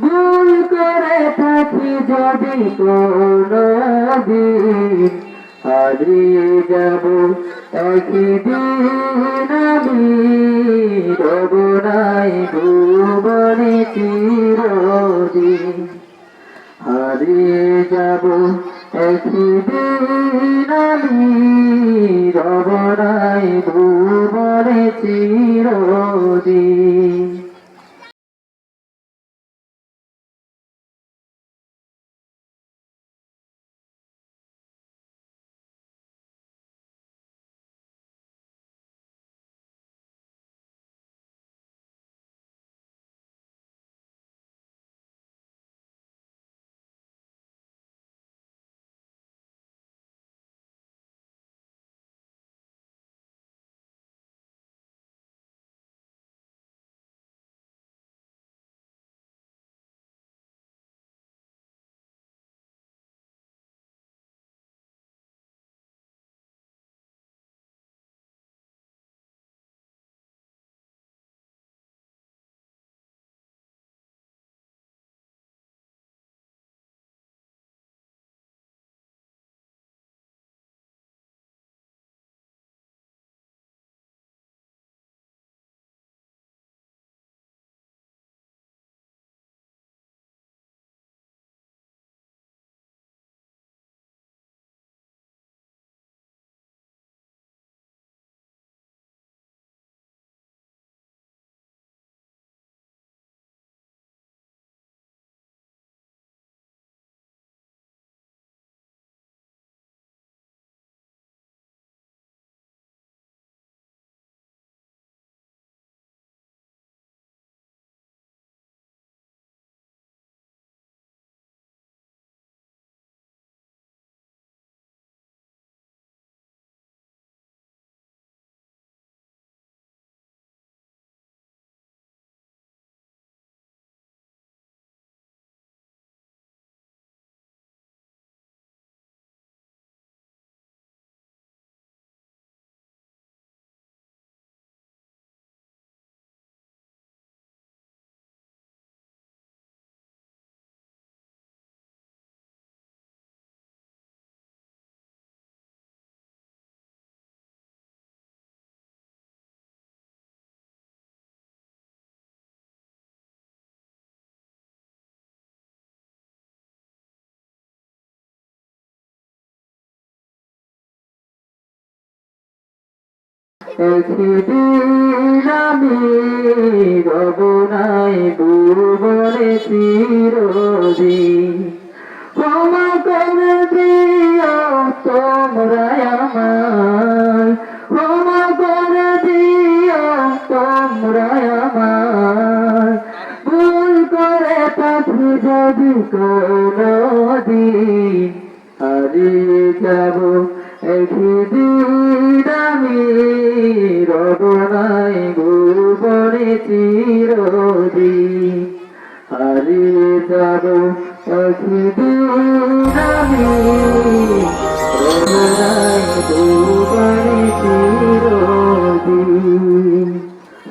ভুল করে থাকি যদি কোনো দিন হারিয়ে যাব একদিন আমি। রব নাই ভুবনে চিরদিন, হারিয়ে যাব একদিন আমি। রব একদিন আমি রব নাই ভুবনে চিরদিন ক্ষমা করে দিও তোমরা আমায় ক্ষমা করে দিও তোমরা আমায় ভুল করে থাকি যদি কোনো দিন হারিয়ে যাব এই পৃথিবীর আমি রব নাই গোপনে চিরদি হারিয়ে যাব এই পৃথিবীর আমি রব নাই গোপনে